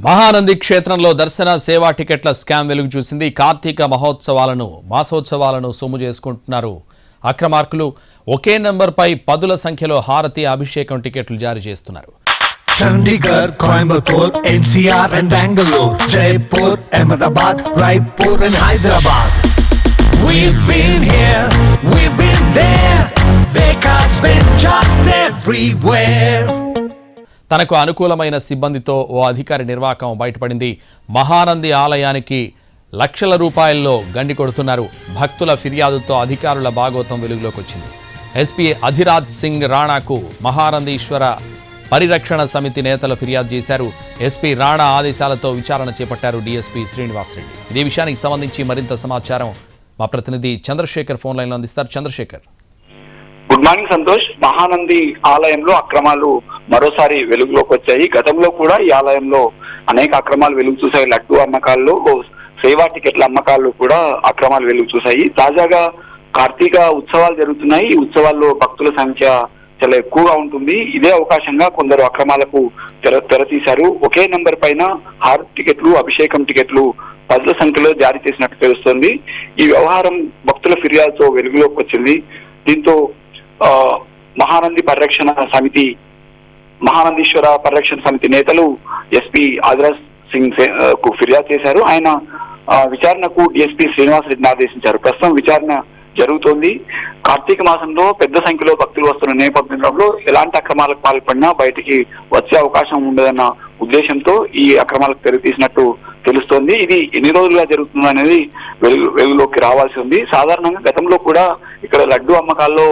మహానంది క్షేత్రంలో దర్శన సేవా టికెట్ల స్కామ్ వెలుగు చూసింది. కార్తీక మహోత్సవాలను మాసోత్సవాలను సొమ్ము చేసుకుంటున్నారు అక్రమార్కులు. ఒకే నంబర్పై పదుల సంఖ్యలో హారతి అభిషేకం టికెట్లు జారీ చేస్తున్నారు. Chandigarh Coimbatore NCR and Jaipur Ahmedabad Raipur and Hyderabad. We've been here, we've. తనకు అనుకూలమైన సిబ్బందితో ఓ అధికారి నిర్వాకం బయటపడింది. మహానంది ఆలయానికి లక్షల రూపాయల్లో గండి కొడుతున్నారు. భక్తుల ఫిర్యాదుతో అధికారుల భాగోతం వెలుగులోకి వచ్చింది ఎస్పీ అధిరాజ్ సింగ్ రాణాకు మహానందీశ్వర పరిరక్షణ సమితి నేతలు ఫిర్యాదు చేశారు. ఎస్పీ రాణా ఆదేశాలతో విచారణ చేపట్టారు డీఎస్పీ శ్రీనివాసరెడ్డి. ఇదే విషయానికి సంబంధించి మరింత సమాచారం మా ప్రతినిధి చంద్రశేఖర్ ఫోన్ లైన్లో అందిస్తారు. Chandrasekhar. Good morning Santosh. Mahanandi ఆలయంలో అక్రమాలు మరోసారి వెలుగులోకి వచ్చాయి. గతంలో కూడా ఈ ఆలయంలో అనేక అక్రమాలు వెలుగు చూసాయి లడ్డు అమ్మకాల్లో సేవా టికెట్ల అమ్మకాల్లో కూడా అక్రమాలు వెలుగు చూసాయి తాజాగా కార్తీక ఉత్సవాలు జరుగుతున్నాయి. ఈ ఉత్సవాల్లో భక్తుల సంఖ్య చాలా ఎక్కువగా ఉంటుంది. ఇదే అవకాశంగా కొందరు అక్రమాలకు తెర తెరతీశారు. ఒకే నెంబర్ పైన హార్ టికెట్లు అభిషేకం టికెట్లు పదుల సంఖ్యలో జారీ చేసినట్టు తెలుస్తోంది. ఈ వ్యవహారం భక్తుల ఫిర్యాదుతో వెలుగులోకి వచ్చింది. దీంతో మహానంది పరిరక్షణ సమితి మహానందీశ్వర పరిరక్షణ సమితి నేతలు ఎస్పీ ఆదిరాజ్ సింగ్కు ఫిర్యాదు చేశారు. ఆయన విచారణకు డిఎస్పీ శ్రీనివాస్ రెడ్డిని ఆదేశించారు. ప్రస్తుతం విచారణ జరుగుతోంది. కార్తీక మాసంలో పెద్ద సంఖ్యలో భక్తులు వస్తున్న నేపథ్యంలో ఎలాంటి అక్రమాలకు పాల్పడినా బయటికి వచ్చే అవకాశం ఉండదన్న ఉద్దేశంతో ఈ అక్రమాలకు తెరతీసినట్టు తెలుస్తోంది. ఇది ఎన్ని రోజులుగా జరుగుతుంది అనేది వెలుగు వెలుగులోకి రావాల్సి ఉంది. సాధారణంగా గతంలో కూడా ఇక్కడ లడ్డు అమ్మకాల్లో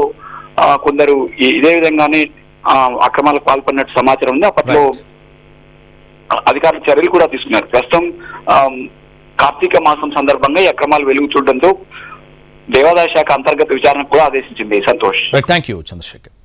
కొందరు ఇదే విధంగానే అక్రమాలకు పాల్పడినట్టు సమాచారం ఉంది. అప్పట్లో అధికారులు చర్యలు కూడా తీసుకున్నారు. ప్రస్తుతం కార్తీక మాసం సందర్భంగా ఈ అక్రమాలు వెలుగు చూడడంతో దేవాదాయ శాఖ అంతర్గత విచారణ కూడా ఆదేశించింది. సంతోష్. Thank you Chandrasekhar